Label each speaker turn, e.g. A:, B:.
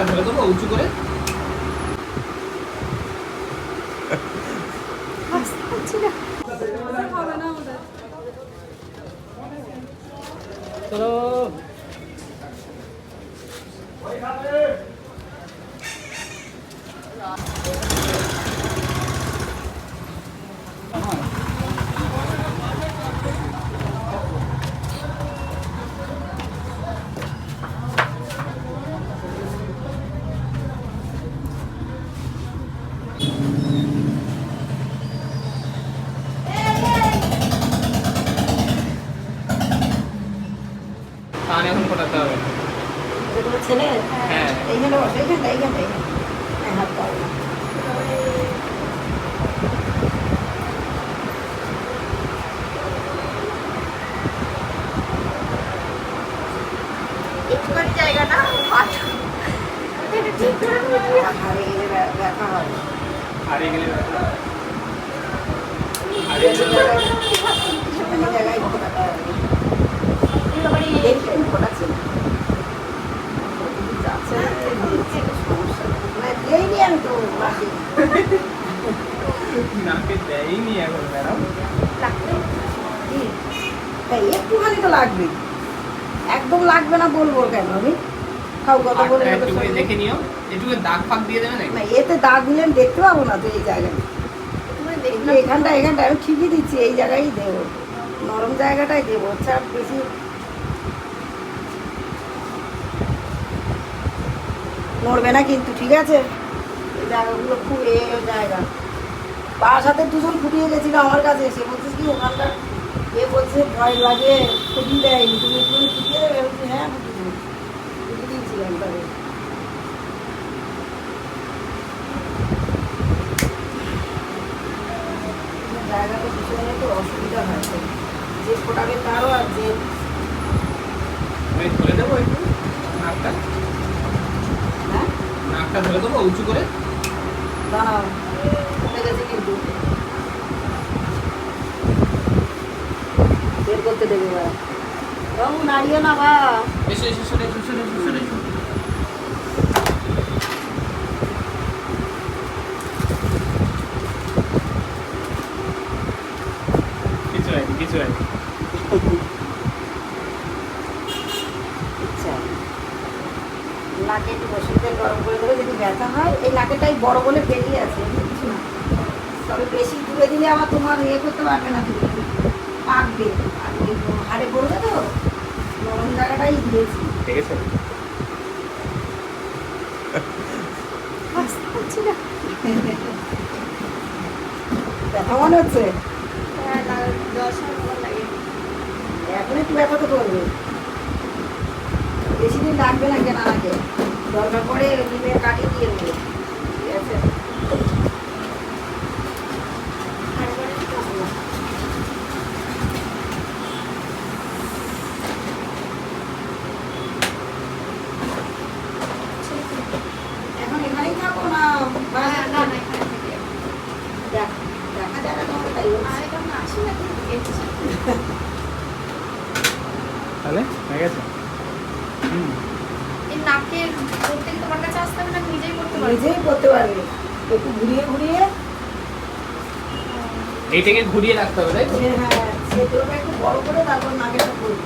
A: নাকটা ধরে দেবো উঁচু করে চলো কান এখন ফোটাতে হবে
B: ছেলে
A: হ্যাঁ।
B: এইখানে বসে হ্যাঁ হাত
C: জায়গা না ঠিক করে নিবি।
B: গেলে ব্যথা
A: হারিয়ে গেলে ব্যথা। হারিয়ে গেলে
B: জায়গায়- এই জায়গায় ফোটাতে হবে। দেখবেন ফোটাচ্ছে না। যাচ্ছে না, দিচ্ছে, সমস্যা নেই। দিইনি আমি তো মাসি।
A: নাকে দেয়নি এখন ম্যাডাম
B: কি? একটুখানি তো লাগবে একদম লাগবে না বলব কেন আমি খাও কথা বলে সঙ্গে।
A: দেখে নিও একটু দাগ ফাগ দিয়ে দেবে
B: না এতে দাগ দিলে আমি দেখতে পাবো না তো এই জায়গায় এখানটা এখানটা আমি ঠিকই দিচ্ছি এই জায়গায় দেবো নরম জায়গাটাই দেবো চাপ বেশি নড়বে না কিন্তু ঠিক আছে? এই জায়গাগুলো খুব এ জায়গা। পাড়ার সাথে দুজন ফুটিয়ে গেছিল আমার কাছে এসে বলছিস কি ওখানটা এ বলছে ভয় লাগে ফুটিয়ে দেয়নি। তুমি একটু ফুটিয়ে দেবে বলছি, হ্যাঁ ফুটিয়ে দেবো। ফুটিয়ে দিয়েছিলাম তবে জায়গাটা পিছনে তো অসুবিধা হয়। যে ফোটাবে তারও আর যে
A: ধরে দেবো একটু নাকটা
B: হ্যাঁ
A: নাকটা ধরে দেবো উঁচু করে।
B: দাঁড়াও কিন্তু। বের করতে দেবে বাবু নাড়িও না বা।
A: এসো এসো সরে সরে সরে কিছু হয়নি কিছু হয়নি
B: আচ্ছা নাকে একটু বসে তেল গরম করে দেবে যদি ব্যথা হয় এই নাকেটাই বড় বলে বেরিয়ে আছে কিছু না। তবে বেশি দূরে দিলে আবার তোমার ইয়ে করতে পারবে না তুমি। পাকবে আর হাড়ে পড়বে তো? নরম জায়গাটাই দিয়েছি।
A: ঠিক আছে
C: পারছি না।
B: ব্যথা মনে হচ্ছে?
C: হ্যাঁ।
B: এখন একটু ব্যথা তো করবে। বেশি দিন লাগবে না কেন আগে। দরকার পড়ে ডিমের কাটিয়ে দিয়ে দেবে। ঠিক আছে?
C: তারপরে কি এই নাকের করতে কি তোমার কাছে আসতে হবে না নিজেই করতে পারব?
B: নিজেই করতে পারবে। একটু ঘুরিয়ে ঘুরিয়ে।
A: এইটাকে ঘুরিয়ে রাখতে হবে তাই তো?
B: হ্যাঁ সেটা একটু বড় করে তারপর নাকেটা করবে।